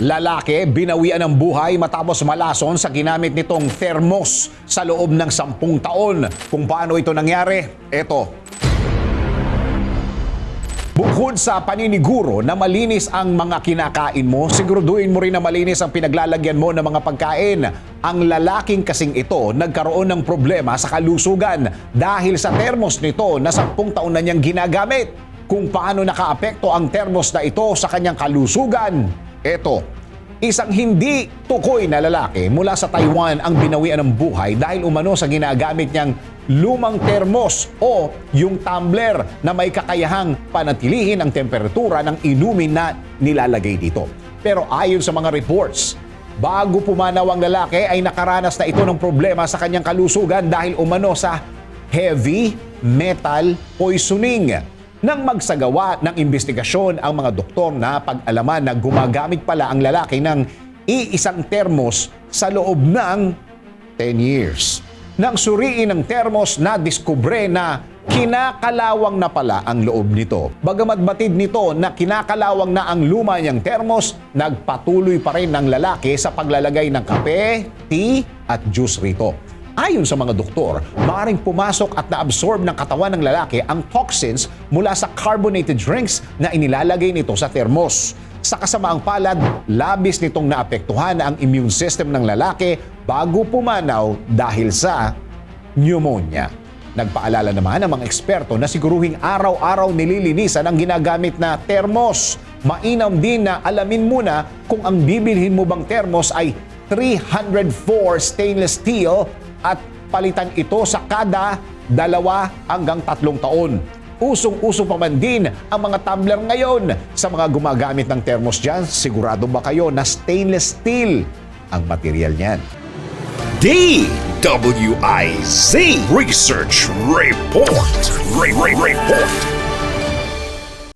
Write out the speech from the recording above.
Lalaki, binawian ng buhay matapos malason sa ginamit nitong thermos sa loob ng sampung taon. Kung paano ito nangyari, eto. Bukod sa paniniguro na malinis ang mga kinakain mo, siguraduhin mo rin na malinis ang pinaglalagyan mo ng mga pagkain. Ang lalaking kasing ito nagkaroon ng problema sa kalusugan dahil sa thermos nito na sampung taon na niyang ginagamit. Kung paano nakaapekto ang thermos na ito sa kanyang kalusugan, eto. Isang hindi tukoy na lalaki mula sa Taiwan ang binawian ng buhay dahil umano sa ginagamit niyang lumang termos o yung tumbler na may kakayahang panatilihin ang temperatura ng inumin na nilalagay dito. Pero ayon sa mga reports, bago pumanaw ang lalaki ay nakaranas na ito ng problema sa kanyang kalusugan dahil umano sa heavy metal poisoning. Nang magsagawa ng investigasyon ang mga doktor na pag-alaman na gumagamit pala ang lalaki ng iisang termos sa loob ng 10 years. Nang suriin ng termos na diskubre na kinakalawang na pala ang loob nito. Bagamat batid nito na kinakalawang na ang luma niyang termos, nagpatuloy pa rin ng lalaki sa paglalagay ng kape, tea at juice rito. Ayon sa mga doktor, maaaring pumasok at naabsorb ng katawan ng lalaki ang toxins mula sa carbonated drinks na inilalagay nito sa thermos. Sa kasamaang palad, labis nitong naapektuhan ang immune system ng lalaki bago pumanaw dahil sa pneumonia. Nagpaalala naman ang mga eksperto na siguruhing araw-araw nililinisan ang ginagamit na termos. Mainam din na alamin muna kung ang bibilhin mo bang termos ay 304 stainless steel at palitan ito sa kada dalawa hanggang tatlong taon. Usong-uso pa man din ang mga tumbler ngayon sa mga gumagamit ng thermos dyan. Sigurado ba kayo na stainless steel ang material niyan? DWIZ Research Report. Re- Re- Report.